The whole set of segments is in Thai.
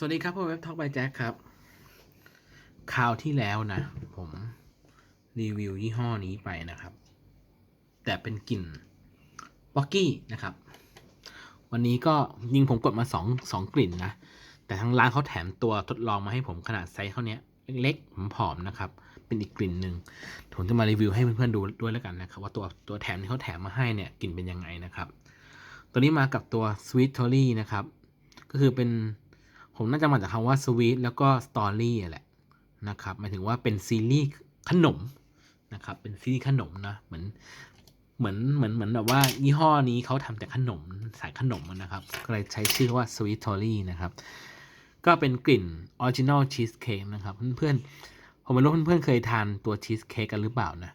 สวัสดีครับพวกเว็บท็อกบายแจ็คครับ คราวที่แล้วนะ ผมรีวิวยี่ห้อนี้ไปนะครับ แต่เป็นกลิ่นบ็อกกี้นะครับ วันนี้ก็ยิงผมกดมาสองสองกลิ่นนะ แต่ทางร้านเขาแถมตัวทดลองมาให้ผมขนาดไซส์เท่านี้เล็กๆผอมๆนะครับ เป็นอีกกลิ่นหนึ่งผมจะมารีวิวให้เพื่อนๆดูด้วยแล้วกันนะครับ ว่าตัวตัวแถมที่เขาแถมมาให้เนี่ยกลิ่นเป็นยังไงนะครับ ตัวนี้มากับตัว Sweet t o r y นะครับ ก็คือเป็น ผมน่าจะมาจากคำว่า sweet แล้วก็ story แหละนะครับหมายถึงว่าเป็นซีรีส์ขนมนะครับเป็นซีรีส์ขนมนะเหมือนเหมือนเหมือนเหมือนแบบว่ายี่ห้อนี้เขาทำแต่ขนมสายขนมนะครับก็เลยใช้ชื่อว่า sweet tory นะครับ ก็เป็นกลิ่น original cheesecake นะครับ เพื่อนๆ ผมไม่รู้เพื่อนๆเคยทานตัวชีสเค้กกันหรือเปล่านะ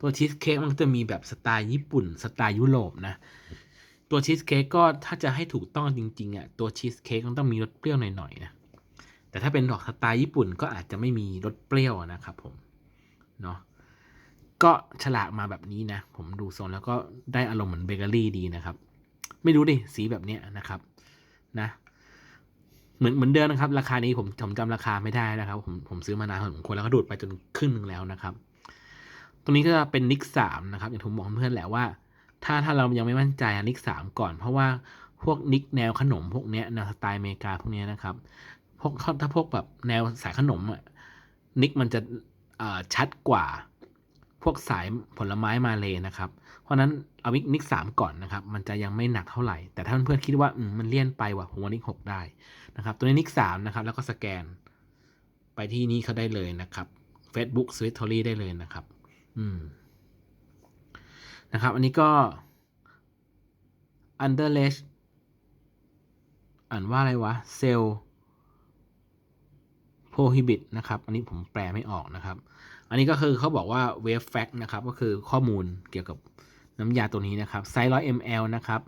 ตัวชีสเค้กมันจะมีแบบสไตล์ญี่ปุ่น สไตล์ยุโรปนะ ตัวชีสเค้กก็ถ้าจะให้ถูกต้องจริงๆอะตัวชีสเค้กมันต้องมีรสเปรี้ยวหน่อยๆนะแต่ถ้าเป็นดอกสไตล์ญี่ปุ่นก็อาจจะไม่มีรสเปรี้ยวนะครับผมเนาะก็ฉลากมาแบบนี้นะ ผมดูทรงแล้วก็ได้อารมณ์เหมือนเบเกอรี่ดีนะครับ ไม่รู้ดิสีแบบเนี้ยนะครับนะเหมือนเหมือนเดิมนะครับ ราคานี้ผมผมจำราคาไม่ได้นะครับ ผมผมซื้อมานานพอสมควรแล้วก็ดูดไปจนครึ่งหนึ่งแล้วนะครับ ตรงนี้ก็จะเป็นนิกสามนะครับอย่างผมบอกเพื่อนแหละว่า ถ้าถ้าเรายังไม่มั่นใจนิกสามก่อน เพราะว่าพวกนิกแนวขนมพวกเนี้ยแนวสไตล์อเมริกาพวกเนี้ยนะครับพวกถ้าพวกแบบแนวสายขนมอะนิกมันจะชัดกว่าพวกสายผลไม้มาเลยนะครับ เพราะนั้นเอาวิกนิกสามก่อนนะครับ มันจะยังไม่หนักเท่าไหร่ แต่ถ้าเพื่อนๆคิดว่ามันเลี่ยนไปว่ะผมว่านิกหกได้นะครับ ตัวนี้นิกสามนะครับ แล้วก็สแกน ไปที่นี้เขาได้เลยนะครับ Facebook s w e e t t o r y ได้เลยนะครับ อืม นะครับ อันนี้ก็ underledge อ่านว่าอะไรวะ cell prohibit นะครับ อันนี้ผมแปลไม่ออกนะครับ อันนี้ก็คือเขาบอกว่า wave fact นะครับ ก็คือข้อมูลเกี่ยวกับน้ำยาตัวนี้นะครับ ไซส์100 ml นะครับ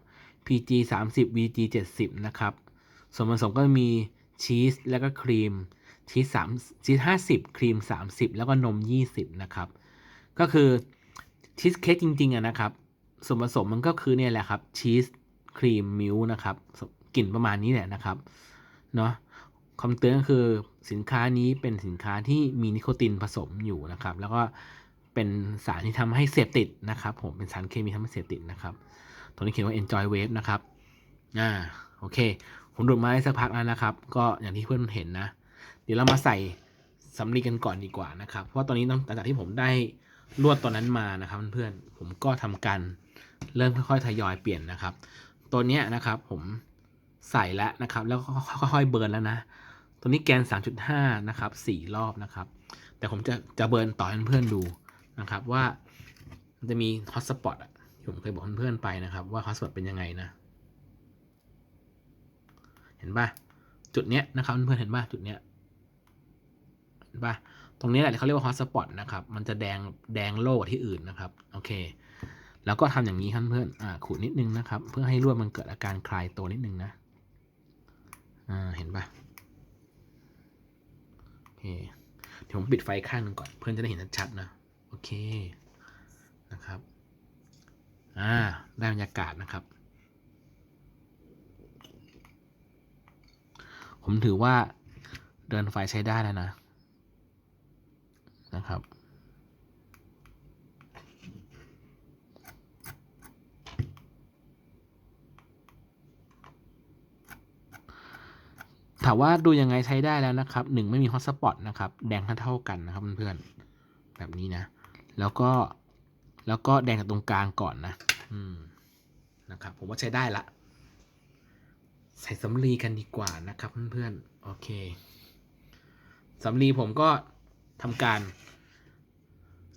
PG 30 VG 70 นะครับ ส่วนผสมก็มีชีสแล้วก็ครีมชีส3ชีส50 ครีม 30 แล้วก็นม 20 นะครับ ก็คือ ชีสเค้กจริงๆอะนะครับ ส่วนผสมมันก็คือเนี่ยแหละครับชีสครีมมิลนะครับกลิ่นประมาณนี้แหละนะครับเนาะคำเตือนก็คือสินค้านี้เป็นสินค้าที่มีนิโคตินผสมอยู่นะครับ แล้วก็เป็นสารที่ทำให้เสพติดนะครับ ผมเป็นสารเคมีทำให้เสพติดนะครับตรงนี้เขียนว่า enjoy wave นะครับอ่าโอเค ผมดูดมาได้สักพักแล้วนะครับ ก็อย่างที่เพื่อนเห็นนะ เดี๋ยวเรามาใส่สำลีกันก่อนดีกว่านะครับ เพราะตอนนี้หลังจากที่ผมได้ ลวดตัวนั้นมานะครับเพื่อนๆผมก็ทำการเริ่มค่อยๆทยอยเปลี่ยนนะครับ ตัวเนี้ยนะครับผมใส่แล้วนะครับ แล้วก็ค่อยๆเบิร์นแล้วนะ ตัวนี้แกน 3.5 นะครับ4รอบนะครับ แต่ผมจะจะเบิร์นต่อให้เพื่อนๆดูนะครับว่ามันจะมีฮอตสปอตอะที่ผมเคยบอกเพื่อนๆไปนะครับ ว่าฮอตสปอตเป็นยังไงนะ เห็นป่ะ จุดเนี้ยนะครับเพื่อนๆเห็นป่ะจุดเนี้ยเห็นป่ะ ตรงนี้แหละเขาเรียกว่าฮอตสปอตนะครับ มันจะแดงแดงโล่ที่อื่นนะครับ โอเค แล้วก็ทำอย่างนี้ครับเพื่อนอ่าขูดนิดนึงนะครับ เพื่อให้ลวดมันเกิดอาการคลายตัวนิดนึงนะ อ่า เห็นปะโอเค เดี๋ยวผมปิดไฟข้างนึงก่อน เพื่อนจะได้เห็นชัดๆนะ โอเค นะครับ อ่า ได้บรรยากาศนะครับ ผมถือว่าเดินไฟใช้ได้แล้วนะ นะครับ ถามว่าดูยังไงใช้ได้แล้วนะครับหนึ่งไม่มีฮอตสปอตนะครับ แดงเท่ากันนะครับเพื่อนๆแบบนี้นะ แล้วก็แล้วก็แดงจากตรงกลางก่อนนะ อืมนะครับ ผมว่าใช้ได้ละ ใส่สำลีกันดีกว่านะครับเพื่อนๆโอเคสำลีผมก็ทำการ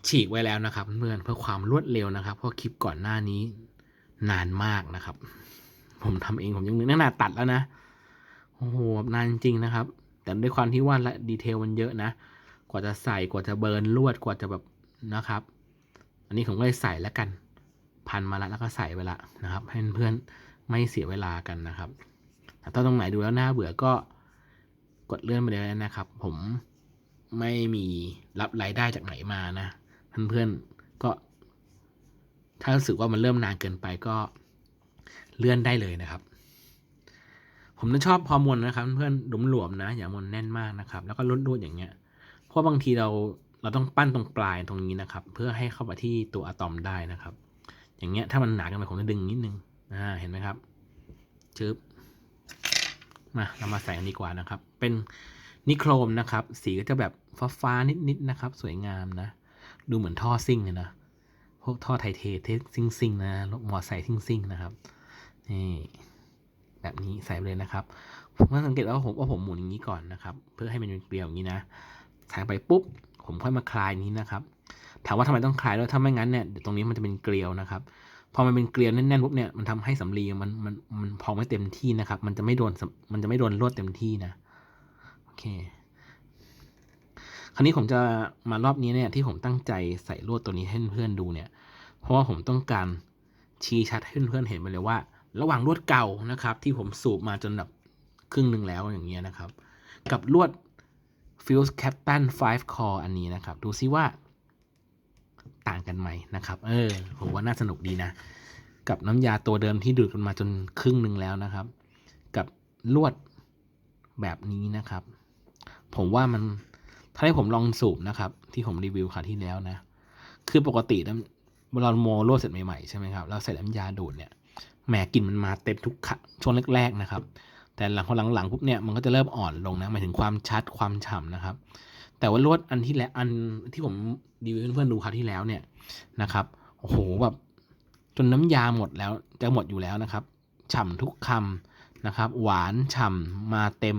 ฉีกไว้แล้วนะครับเพื่อนเพื่อความรวดเร็วนะครับ เพราะคลิปก่อนหน้านี้นานมากนะครับ ผมทำเองผมยังนึกขนาดตัดแล้วนะโอ้โหนานจริงนะครับ แต่ด้วยความที่ว่าละดีเทลมันเยอะนะ กว่าจะใส่กว่าจะเบิร์นลวดกว่าจะแบบนะครับ อันนี้ผมก็เลยใส่แล้วกัน พันมาแล้วแล้วก็ใส่ไปละนะครับ ให้เพื่อนไม่เสียเวลากันนะครับถ้าตรงไหนดูแล้วน่าเบื่อก็กดเลื่อนไปเลยนะครับ ผมไม่มีรับรายได้จากไหนมานะ เพื่อนๆก็ถ้ารู้สึกว่ามันเริ่มนานเกินไปก็เลื่อนได้เลยนะครับ ผมจะชอบพอมวนนะครับ เพื่อนหลุมหลวมนะ อย่ามวนแน่นมากนะครับ แล้วก็ลดๆอย่างเงี้ย เพราะบางทีเราเราต้องปั้นตรงปลายตรงนี้นะครับ เพื่อให้เข้าไปที่ตัวอะตอมได้นะครับ อย่างเงี้ยถ้ามันหนากันไปผมจะดึงนิดนึงอ่าเห็นไหมครับจึ๊บมาเรามาใส่อันนี้ดีกว่านะครับ เป็นนิโครมนะครับ สีก็จะแบบฟ้าๆนิดๆนะครับ สวยงามนะ ดูเหมือนท่อซิ่งเลยนะ พวกท่อไทเทเทสซิ่งซิ่งๆนะรถมอไซค์ซิ่งซิ่งๆนะครับ นี่แบบนี้ใส่เลยนะครับ ผมก็สังเกตว่าผมว่าผมหมุนอย่างนี้ก่อนนะครับ เพื่อให้มันเป็นเกลียวอย่างนี้นะใส่ไปปุ๊บ ผมค่อยมาคลายนี้นะครับ ถามว่าทำไมต้องคลายด้วยถ้าไม่งั้นเนี่ยเดี๋ยวตรงนี้มันจะเป็นเกลียวนะครับ พอมันเป็นเกลียวแน่นๆปุ๊บเนี่ยมันทำให้สำลีมันมันมันพองไม่เต็มที่นะครับ มันจะไม่โดนมันจะไม่โดนลวดเต็มที่นะ โอเค คราวนี้ผมจะมารอบนี้เนี่ยที่ผมตั้งใจใส่ลวดตัวนี้ให้เพื่อนๆดูเนี่ย เพราะว่าผมต้องการชี้ชัดให้เพื่อนๆเห็นไปเลยว่า ระหว่างลวดเก่านะครับ ที่ผมสูบมาจนแบบครึ่งหนึ่งแล้วอย่างเงี้ยนะครับ กับลวด Fuse Captain 5 Core อันนี้นะครับ ดูซิว่าต่างกันไหมนะครับ เออผมว่าน่าสนุกดีนะ กับน้ำยาตัวเดิมที่ดูดกันมาจนครึ่งหนึ่งแล้วนะครับ กับลวดแบบนี้นะครับ ผมว่ามัน ถ้าให้ผมลองสูบนะครับ ที่ผมรีวิวคราวที่แล้วนะ คือปกติน้ำเวลาโมลวดเสร็จใหม่ๆใช่ไหมครับแล้วใส่น้ำยาดูดเนี่ยแหมกลิ่นมันมาเต็มทุกขะช่วงแรกๆนะครับ แต่หลังพอหลังๆปุ๊บเนี่ยมันก็จะเริ่มอ่อนลงนะหมายถึงความชัดความฉ่ำนะครับ แต่ว่าลวดอันที่แล้วอันที่ผมรีวิวเพื่อนๆดูคราวที่แล้วเนี่ยนะครับโอ้โหแบบจนน้ำยาหมดแล้วจะหมดอยู่แล้วนะครับฉ่ำทุกคำนะครับ หวานฉ่ำมาเต็ม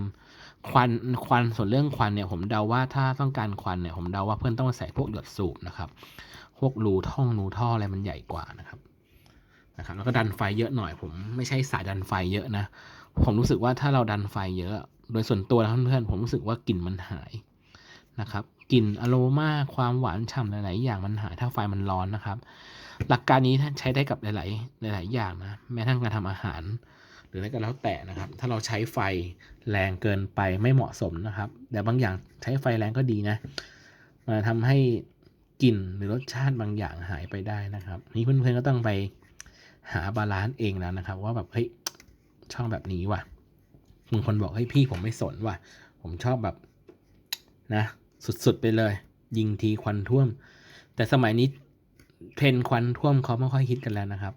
ควันควันส่วนเรื่องควันเนี่ยผมเดาว่าถ้าต้องการควันเนี่ยผมเดาว่าเพื่อนต้องใส่พวกหยดสูบนะครับ พวกรูท่องรูท่ออะไรมันใหญ่กว่านะครับนะครับ แล้วก็ดันไฟเยอะหน่อยผมไม่ใช่สายดันไฟเยอะนะ ผมรู้สึกว่าถ้าเราดันไฟเยอะ โดยส่วนตัวนะเพื่อนๆผมรู้สึกว่ากลิ่นมันหายนะครับกลิ่นอโรมาความหวานฉ่ำหลาย ๆ อย่างมันหายถ้าไฟมันร้อนนะครับ หลักการนี้ใช้ได้กับหลาย ๆ หลาย ๆ อย่างนะแม้ทั้งการทำอาหาร หรืออะไรก็แล้วแต่นะครับ ถ้าเราใช้ไฟแรงเกินไปไม่เหมาะสมนะครับ แต่บางอย่างใช้ไฟแรงก็ดีนะมาทำให้กลิ่นหรือรสชาติบางอย่างหายไปได้นะครับ นี่เพื่อนๆก็ต้องไปหาบาลานซ์เองแล้วนะครับ ว่าแบบเฮ้ยช่อบแบบนี้ว่ะบางคนบอกเฮ้ยพี่ผมไม่สนว่ะ ผมชอบแบบนะสุดๆไปเลย ยิงทีควันท่วม แต่สมัยนี้เทรนควันท่วมเขาไม่ค่อยฮิตกันแล้วนะครับ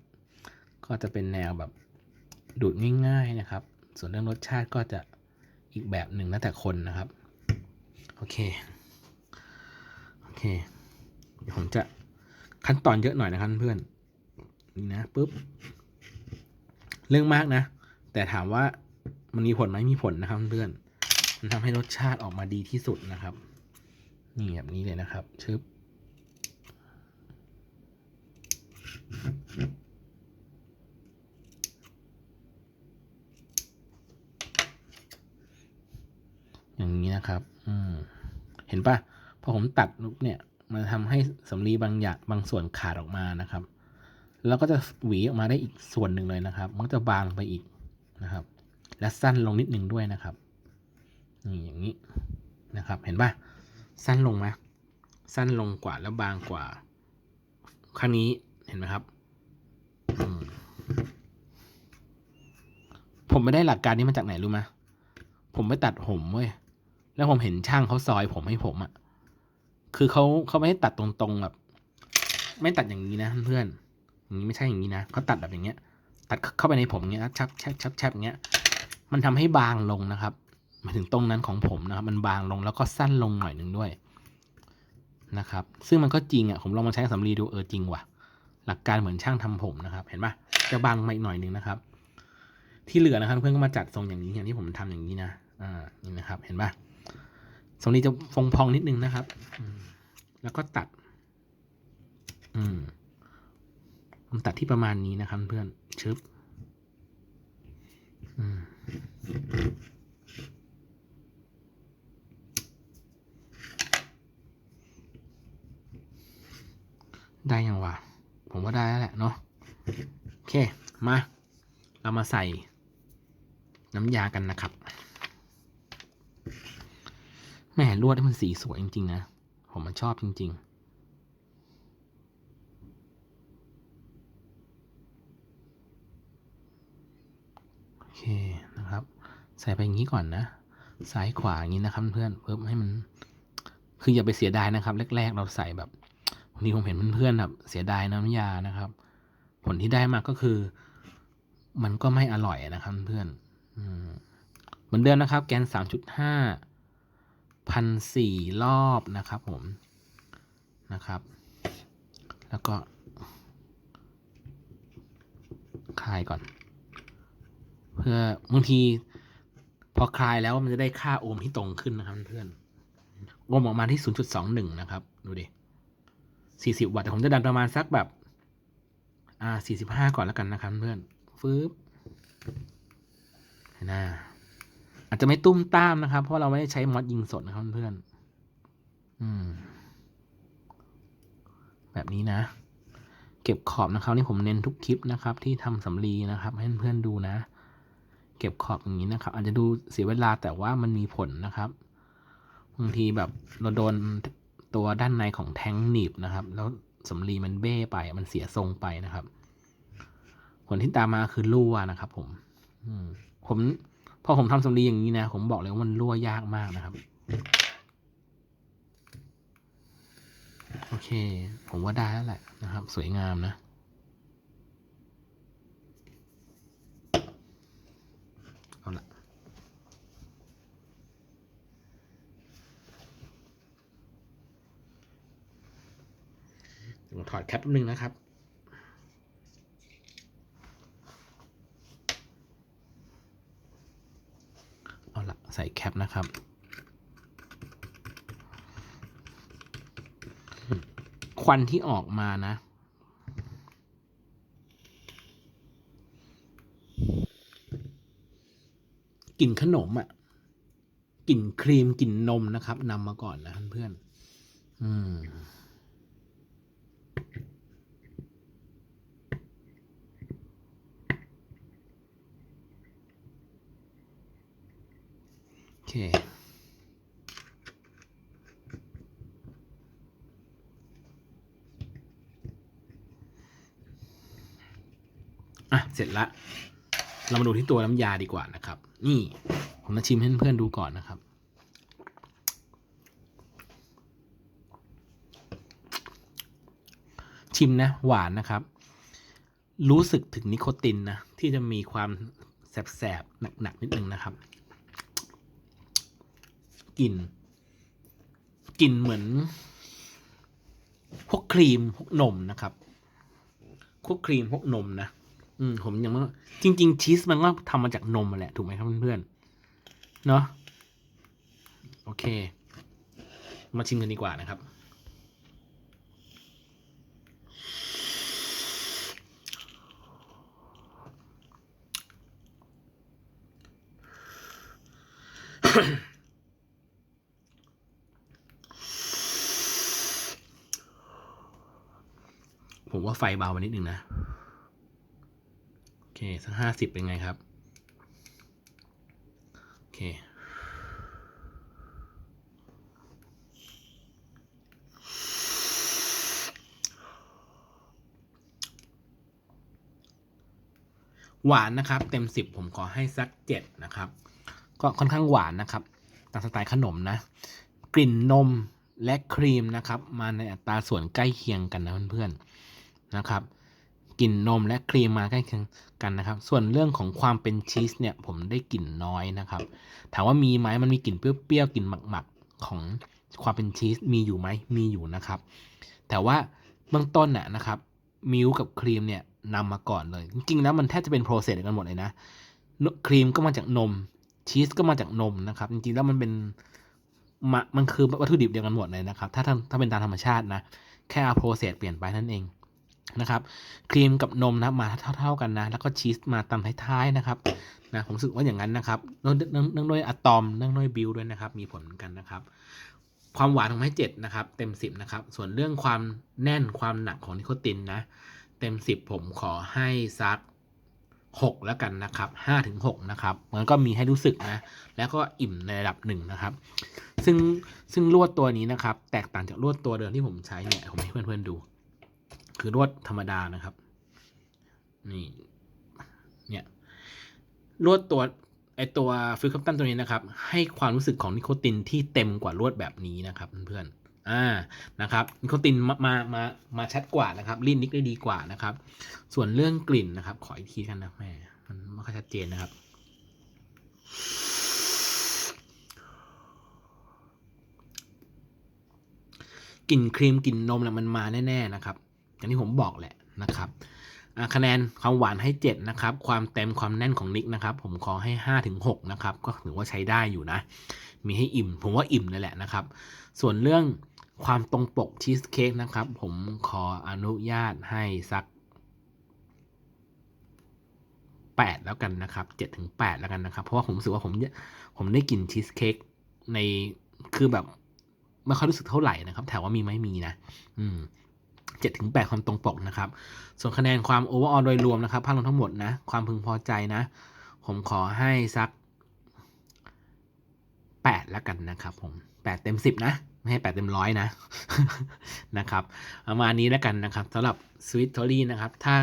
ก็จะเป็นแนวแบบ ดูดง่ายๆนะครับ ส่วนเรื่องรสชาติก็จะอีกแบบหนึ่งแล้วแต่คนนะครับ โอเค โอเค เดี๋ยวผมจะขั้นตอนเยอะหน่อยนะครับเพื่อน นี่นะปุ๊บ เรื่องมากนะ แต่ถามว่ามันมีผลไหมมีผลนะครับเพื่อน มันทำให้รสชาติออกมาดีที่สุดนะครับ นี่แบบนี้เลยนะครับ ชึบ อย่างนี้นะครับ อืมเห็นปะพอผมตัดนุบเนี่ย มันทำให้สำลีบางอย่างบางส่วนขาดออกมานะครับ แล้วก็จะหวีออกมาได้อีกส่วนหนึ่งเลยนะครับ มันจะบางไปอีกนะครับ และสั้นลงนิดนึงด้วยนะครับนี่อย่างนี้นะครับ เห็นปะสั้นลงไหมสั้นลงกว่าแล้วบางกว่าครั้งนี้เห็นไหมครับผมไม่ได้หลักการนี้มาจากไหนรู้ไหมผมไปตัดผมเว้ย แล้วผมเห็นช่างเขาซอยผมให้ผมอะ่ะ คือเขาเขาไม่ได้ตัดตรงๆแบบ ไม่ตัดอย่างนี้นะเพื่อนอย่างนี้ไม่ใช่อย่างนี้นะเขาตัดแบบอย่างเงี้ย ตัดเข้าไปในผมเงี้ยชับชับชับชับเงี้ย มันทำให้บางลงนะครับมาถึงตรงนั้นของผมนะครับ มันบางลงแล้วก็สั้นลงหน่อยหนึ่งด้วยนะครับ ซึ่งมันก็จริงอะ ผมลองมาใช้สำลีดูเออจริงว่ะ หลักการเหมือนช่างทำผมนะครับ เห็นปะจะบางมาอีกหน่อยหนึ่งนะครับ ที่เหลือนะครับ เพื่อนก็มาจัดทรงอย่างนี้อย่างที่ผมทำอย่างนี้นะ อ่า นี่นะครับ เห็นปะ ทรงนี้จะฟงพองนิดนึงนะครับ แล้วก็ตัด อืมผมตัดที่ประมาณนี้นะครับ เพื่อนชึบอืมได้ยังวะ ผมว่าได้แล้วแหละเนาะ โอเค มา เรามาใส่น้ำยากันนะครับ แม่ลวดให้มันสีสวยจริงๆนะ ผมมันชอบจริง ๆโอเคนะครับ ใส่ไปอย่างนี้ก่อนนะ ซ้ายขวาอย่างนี้นะครับเพื่อนเพิ่มให้มัน คืออย่าไปเสียดายนะครับ แรก ๆ เราใส่แบบบางทีผมเห็นเพื่อนๆแบบเสียดายน้ำยานะครับ ผลที่ได้มาก็คือ มันก็ไม่อร่อยนะครับเพื่อนอเหมือนเดิมนะครับ แกนสามจุดห้า พันสี่รอบนะครับผมนะครับ แล้วก็คลายก่อน เพื่อบางที พอคลายแล้วมันจะได้ค่าโอห์มที่ตรงขึ้นนะครับเพื่อนโอห์มออกมาที่ 0.21 นะครับ ดูดิ 40 วัตต์แต่ผมจะดันประมาณสักแบบ อ่า 45 ก่อนแล้วกันนะครับเพื่อน ฟืบเห็นหน้า อาจจะไม่ตุ้มตามนะครับ เพราะเราไม่ได้ใช้มอดยิงสดนะครับเพื่อนอืม แบบนี้นะ เก็บขอบนะครับนี่ผมเน้นทุกคลิปนะครับ ที่ทำสำลีนะครับ ให้เพื่อนๆดูนะ เก็บขอบอย่างนี้นะครับ อาจจะดูเสียเวลาแต่ว่ามันมีผลนะครับบางทีแบบเราโดนตัวด้านในของแท้งหนีบนะครับ แล้วสำลีมันเบ้ไป มันเสียทรงไปนะครับ ผลที่ตามมาคือรั่วนะครับ ผม อืมผม พอผมทำสำลีอย่างนี้นะ ผมบอกเลยว่ามันรั่วยากมากนะครับ โอเค ผมว่าได้แล้วแหละนะครับ สวยงามนะ เอาละผมถอดแคปนึงนะครับ เอาละใส่แคปนะครับควันที่ออกมานะ กลิ่นขนมอะ่ะกลิ่นครีมกลิ่นนมนะครับนำมาก่อนนะเพื่อนอืม เคอะเสร็จละเรามาดูที่ตัวน้ำยาดีกว่านะครับ นี่ผมมาชิมให้เพื่อนๆดูก่อนนะครับ ชิมนะ หวานนะครับ รู้สึกถึงนิโคตินนะ ที่จะมีความแสบๆหนักๆนิดนึงนะครับ กลิ่นกลิ่นเหมือน พวกครีมพวกนมนะครับพวกครีมพวกนมนะอืมผมยังว่จริง ๆ ชีสมันก็ทำมาจากนมมาแหละ ถูกไหมครับเพื่อนๆเนาะโอเค มาชิมกันดีกว่านะครับ ผมว่าไฟเบาไปนิดนึงนะ โอเค สักห้าสิบเป็นไงครับ โอเคหวานนะครับ เต็มสิบผมขอให้สักเจ็ดนะครับ ก็ค่อนข้างหวานนะครับตามสไตล์ขนมนะ กลิ่นนมและครีมนะครับ มาในอัตราส่วนใกล้เคียงกันนะเพื่อนๆ นะครับกลิ่นนมและครีมมาใกล้เคียงกันนะครับ ส่วนเรื่องของความเป็นชีสเนี่ยผมได้กลิ่นน้อยนะครับ ถามว่ามีไหมมันมีกลิ่นเปรี้ยวๆกลิ่นหมักๆของความเป็นชีสมีอยู่ไหมมีอยู่นะครับ แต่ว่าเบื้องต้นน่ะนะครับมิลกับครีมเนี่ยนำมาก่อนเลย จริงๆแล้วมันแทบจะเป็นโปรเซสกันหมดเลยนะครีมก็มาจากนมชีสก็มาจากนมนะครับ จริงๆแล้วมันเป็นมันคือวัตถุดิบเดียวกันหมดเลยนะครับ ถ้าถ้าถ้าเป็นตามธรรมชาตินะ แค่เอาโปรเซสเปลี่ยนไปนั่นเอง นะครับครีมกับนมนะมาเท่าๆกันนะ แล้วก็ชีสมาตามท้ายๆนะครับนะผมรู้สึกว่าอย่างนั้นนะครับเนื่องด้วยอะตอมเนื่องด้วยบิวด้วยนะครับ มีผลเหมือนกันนะครับ ความหวานของให้เจ็ดนะครับ เต็มสิบนะครับ ส่วนเรื่องความแน่นความหนักของนิโคตินนะ เต็มสิบผมขอให้ซักหกแล้วกันนะครับห้าถึงหกนะครับมันก็มีให้รู้สึกนะ แล้วก็อิ่มในระดับหนึ่งนะครับ ซึ่งซึ่งลวดตัวนี้นะครับ แตกต่างจากลวดตัวเดิมที่ผมใช้เนี่ยผมให้เพื่อนๆดู คือลวดธรรมดานะครับ นี่เนี่ยลวดตัวไอตัวฟิลคัพตันตัวนี้นะครับ ให้ความรู้สึกของนิโคตินที่เต็มกว่าลวดแบบนี้นะครับเพื่อนๆอ่านะครับนิโคตินมามามามาชัดกว่านะครับลิ้นนิกได้ดีกว่านะครับ ส่วนเรื่องกลิ่นนะครับ ขออีกทีกันนะแม่มันไม่ค่อยชัดเจนนะครับกลิ่นครีมกลิ่นนมเนี่ยมันมาแน่ๆนะครับ อย่างที่ผมบอกแหละนะครับคะแนนความหวานให้ 7 นะครับ ความเต็มความแน่นของนิกนะครับ ผมขอให้5ถึง6นะครับ ก็ถือว่าใช้ได้อยู่นะ มีให้อิ่ม ผมว่าอิ่มเลยแหละนะครับ ส่วนเรื่องความตรงปกชีสเค้กนะครับ ผมขออนุญาตให้สัก 8 แล้วกันนะครับ7ถึง8แล้วกันนะครับ เพราะว่าผมรู้สึกว่าผมผมได้กินชีสเค้กในคือแบบไม่ค่อยรู้สึกเท่าไหร่นะครับ ถามว่ามีไหมมีนะ อืม เจ็ดถึงแปดความตรงปกนะครับ ส่วนคะแนนความโอเวอร์ออโดยรวมนะครับภาพรวมทั้งหมดนะ ความพึงพอใจนะ ผมขอให้สักแปดแล้วกันนะครับผมแปดเต็มสิบนะ ไม่ให้แปดเต็มร้อยนะ นะครับ ประมาณนี้แล้วกันนะครับสำหรับสวิตทอรี่นะครับ ถ้า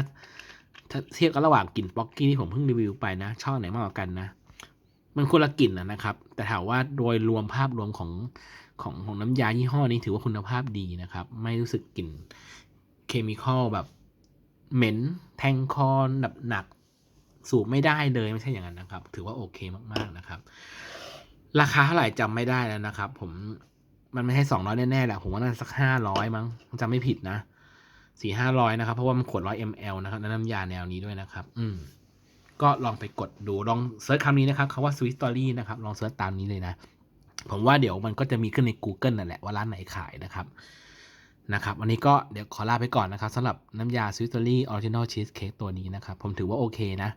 ถ้าเทียบกันระหว่างกลิ่นป๊อกกี้ที่ผมเพิ่งรีวิวไปนะ ชอบไหนมากกว่ากันนะ มันคนละกลิ่นนะนะครับ แต่ถามว่าโดยรวมภาพรวมของของของน้ำยายี่ห้อนี้ถือว่าคุณภาพดีนะครับ ไม่รู้สึกกลิ่น เคมีคอลแบบเหม็นแทงคอแบบหนักสูบไม่ได้เลยไม่ใช่อย่างนั้นนะครับ ถือว่าโอเคมากๆนะครับ ราคาเท่าไหร่จำไม่ได้แล้วนะครับ ผมมันไม่ใช่สองร้อยแน่ๆแหละผมว่าน่าจะสักห้าร้อยมั้งจำไม่ผิดนะสี่ห้าร้อยนะครับ เพราะว่ามันขวดร้อยมลนะครับน้ำยาแนวนี้ด้วยนะครับ อืมก็ลองไปกดดูลองเซิร์ชคำนี้นะครับคำว่า Sweet Story นะครับ ลองเซิร์ชตามนี้เลยนะ ผมว่าเดี๋ยวมันก็จะมีขึ้นใน Google นั่นแหละว่าร้านไหนขายนะครับ นะครับวันนี้ก็เดี๋ยวขอลาไปก่อนนะครับสำหรับน้ำยาสวิตเตอรี่ออริจินอลชีสเค้กตัวนี้นะครับ ผมถือว่าโอเคนะ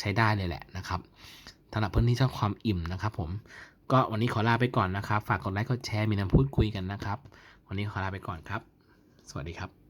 ใช้ได้เลยแหละนะครับสำหรับเพื่อนที่ชอบความอิ่มนะครับผมก็วันนี้ขอลาไปก่อนนะครับ ฝากกดไลค์กดแชร์มีน้ำพูดคุยกันนะครับ วันนี้ขอลาไปก่อนครับ สวัสดีครับ